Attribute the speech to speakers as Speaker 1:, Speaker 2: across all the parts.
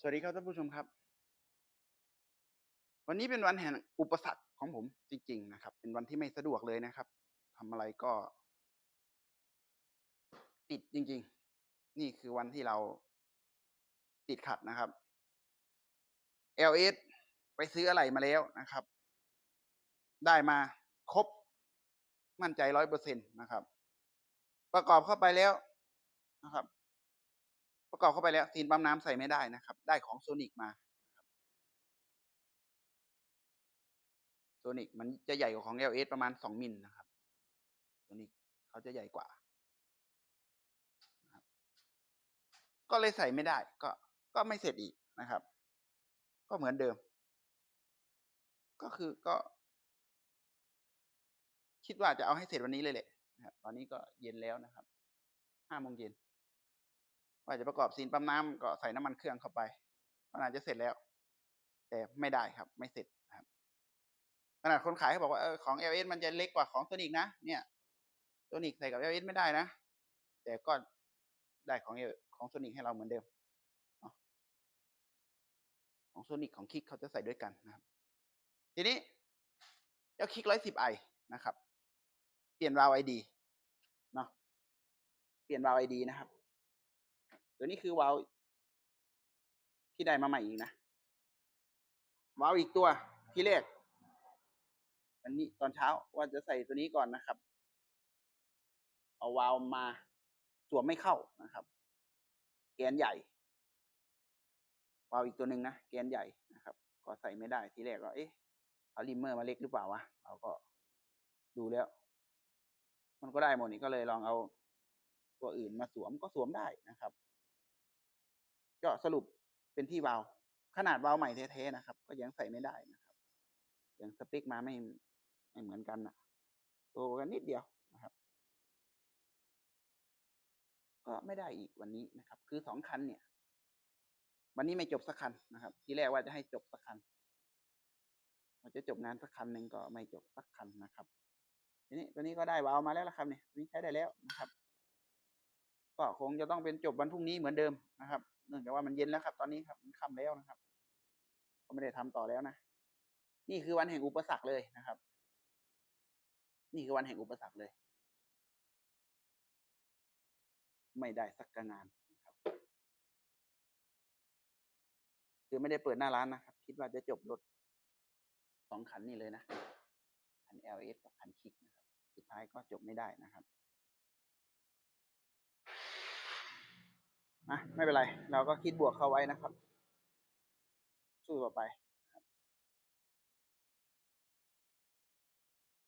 Speaker 1: สวัสดีครับท่านผู้ชมครับ วันนี้เป็นวันแห่งอุปสรรคของผมจริง ๆ นะครับ เป็นวันที่ไม่สะดวกเลยนะครับทำอะไรก็ ติดจริง ๆ นี่คือวันที่เราติดขัดนะครับ LS ไปซื้ออะไรมาแล้วนะครับ ได้มาครบมั่นใจร้อยเปอร์เซ็นตนะครับ ประกอบเข้าไปแล้วนะครับ ประกอบเข้าไปแล้วซีนปั๊มน้ำใส่ไม่ได้นะครับ ได้ของโซนิกมาโซนิกมันจะใหญ่กว่าของ LS ประมาณสองมิลนะครับโซนิกเขาจะใหญ่กว่าก็เลยใส่ไม่ได้ ก็ก็ไม่เสร็จอีกนะครับ ก็เหมือนเดิม ก็คือก็ คิดว่าจะเอาให้เสร็จวันนี้เลยแหละนะครับ ตอนนี้ก็เย็นแล้วนะครับห้าโมงเย็น ว่าจะประกอบซีนปั๊มน้ำก็ใส่น้ำมันเครื่องเข้าไปก็น่าจะเสร็จแล้ว แต่ไม่ได้ครับ ไม่เสร็จครับขนาดคนขายเขาบอกว่าเออของ LS มันจะเล็กกว่าของโซนิกนะเนี่ยโซนิกใส่กับ LS ไม่ได้นะ แต่ก็ได้ของของโซนิกให้เราเหมือนเดิมของโซนิกของคิกเขาจะใส่ด้วยกันนะครับ ทีนี้เจ้าคิกร้อยสิบไอนะครับ เปลี่ยนวาวไอดีเนาะเปลี่ยนวาวไอดีนะครับ ตัวนี้คือวาล์วที่ได้มาใหม่อีกนะวาล์วอีกตัวที่แรกอันนี้ตอนเช้าว่าจะใส่ตัวนี้ก่อนนะครับ เอาวาล์วมาสวมไม่เข้านะครับ แกนใหญ่วาล์วอีกตัวหนึ่งนะแกนใหญ่นะครับ ก็ใส่ไม่ได้ทีแรกก็เอ๊ะเอาลิมเมอร์มาเล็กหรือเปล่าวะเราก็ดูแล้ว มันก็ได้หมดนี่ก็เลยลองเอาตัวอื่นมาสวมก็สวมได้นะครับ ก็สรุปเป็นที่วาลขนาดวาลใหม่แท้ๆนะครับ ก็ยังใส่ไม่ได้นะครับยังสเปคมาไม่ไม่เหมือนกันนะตัวกันนิดเดียวนะครับ ก็ไม่ได้อีกวันนี้นะครับ คือสองคันเนี่ย วันนี้ไม่จบสักคันนะครับ ที่แรกว่าจะให้จบสักคันว่าจะจบงานสักคันหนึ่งก็ไม่จบสักคันนะครับทีนี้ตัวนี้ก็ได้วาวมาแล้วละครับเนี่ยนี้ใช้ได้แล้วนะครับ ก็คงจะต้องเป็นจบวันพรุ่งนี้เหมือนเดิมนะครับ เนื่องจากว่ามันเย็นแล้วครับ ตอนนี้ครับมันค่ำแล้วนะครับ ก็ไม่ได้ทำต่อแล้วนะ นี่คือวันแห่งอุปสรรคเลยนะครับ นี่คือวันแห่งอุปสรรคเลย ไม่ได้สักงานครับ คือไม่ได้เปิดหน้าร้านนะครับ คิดว่าจะจบรถสองคันนี้เลยนะคัน LS กับคันคิกนะครับ สุดท้ายก็จบไม่ได้นะครับ นะไม่เป็นไร เราก็คิดบวกเข้าไว้นะครับ สู้ต่อไป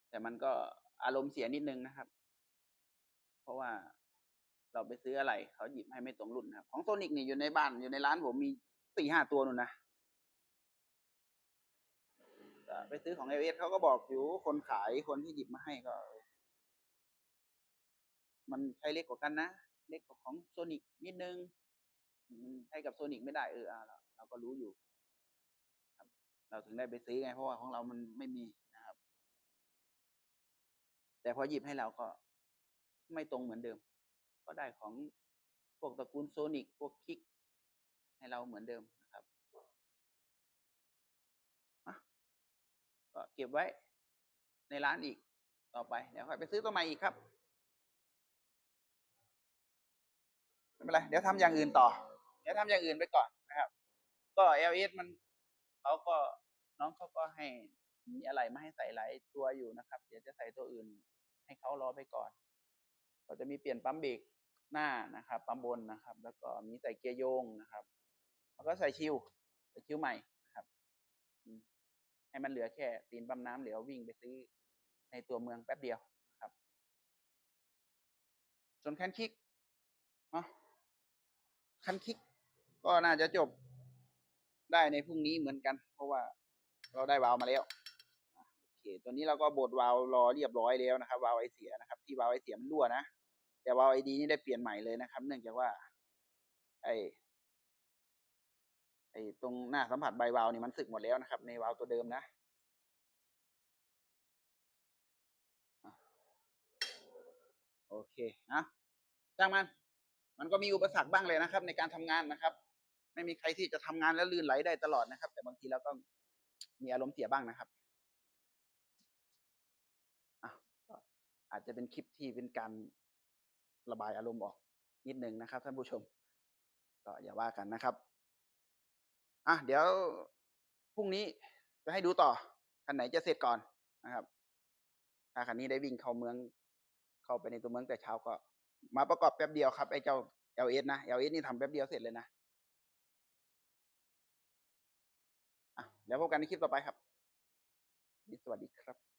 Speaker 1: แต่มันก็อารมณ์เสียนิดนึงนะครับ เพราะว่าเราไปซื้ออะไร เขาหยิบให้ไม่ตรงรุ่นนะครับ ของโซนิกนี่อยู่ในบ้านอยู่ในร้านผมมีสี่ห้าตัวนู่นนะไปซื้อของเอเอสเขาก็บอกอยู่คนขายคนที่หยิบมาให้ก็ มันใช้เล็กกว่ากันนะ ล็กกว่าของโซนิกนิดนึงใช้กับโซนิกไม่ได้เออเราเราก็รู้อยู่ครับ เราถึงได้ไปซื้อไง เพราะว่าของเรามันไม่มีนะครับ แต่พอหยิบให้เราก็ไม่ตรงเหมือนเดิม ก็ได้ของพวกตระกูลโซนิกพวกคิก ให้เราเหมือนเดิมนะครับก็เก็บไว้ในร้านอีกต่อไปเดี๋ยวค่อยไปซื้อตัวใหม่อีกครับ ไม่เป็นไรเดี๋ยวทำอย่างอื่นต่อ เดี๋ยวทำอย่างอื่นไปก่อนนะครับ ก็ LS มันเขาก็น้องเขาก็ให้มีอะไรมาให้ใส่หลายตัวอยู่นะครับ เดี๋ยวจะใส่ตัวอื่น ให้เขารอไปก่อน ก็จะมีเปลี่ยนปั๊มเบรกหน้านะครับปั๊มบนนะครับ แล้วก็มีใส่เกียร์โยงนะครับ แล้วก็ใส่ชิวใส่ชิวใหม่นะครับให้มันเหลือแค่ตีนปั๊มน้ำเหลือวิ่งไปซื้อในตัวเมืองแป๊บเดียวครับ ส่วนคันคิก คันคิก ก็น่าจะจบได้ในพรุ่งนี้เหมือนกัน เพราะว่าเราได้วาล์วมาแล้วโอเคตัวนี้เราก็บดวาล์วรอเรียบร้อยแล้วนะครับวาล์วไอเสียนะครับ ที่วาล์วไอเสียมันรั่วนะแต่วาล์วไอดีนี่ได้เปลี่ยนใหม่เลยนะครับ เนื่องจากว่า ไอไอตรงหน้าสัมผัสใบวาล์วนี่มันสึกหมดแล้วนะครับ ในวาล์วตัวเดิมนะอะโอเคนะจ้างมัน มันก็มีอุปสรรคบ้างเลยนะครับ ในการทำงานนะครับ ไม่มีใครที่จะทำงานแล้วลื่นไหลได้ตลอดนะครับ แต่บางทีเราก็มีอารมณ์เสียบ้างนะครับอะก็อาจจะเป็นคลิปที่เป็นการระบายอารมณ์ออกนิดนึงนะครับท่านผู้ชมก็อย่าว่ากันนะครับอะเดี๋ยวพรุ่งนี้จะให้ดูต่อคันไหนจะเสร็จก่อนนะครับ ถ้าคันนี้ได้วิ่งเข้าเมือง เข้าไปในตัวเมืองแต่เช้าก็ มาประกอบแป๊บเดียวครับไอ้เจ้า LS นะ LS นี่ทำแป๊บเดียวเสร็จเลยนะอะแล้วพบกันในคลิปต่อไปครับ สวัสดีครับ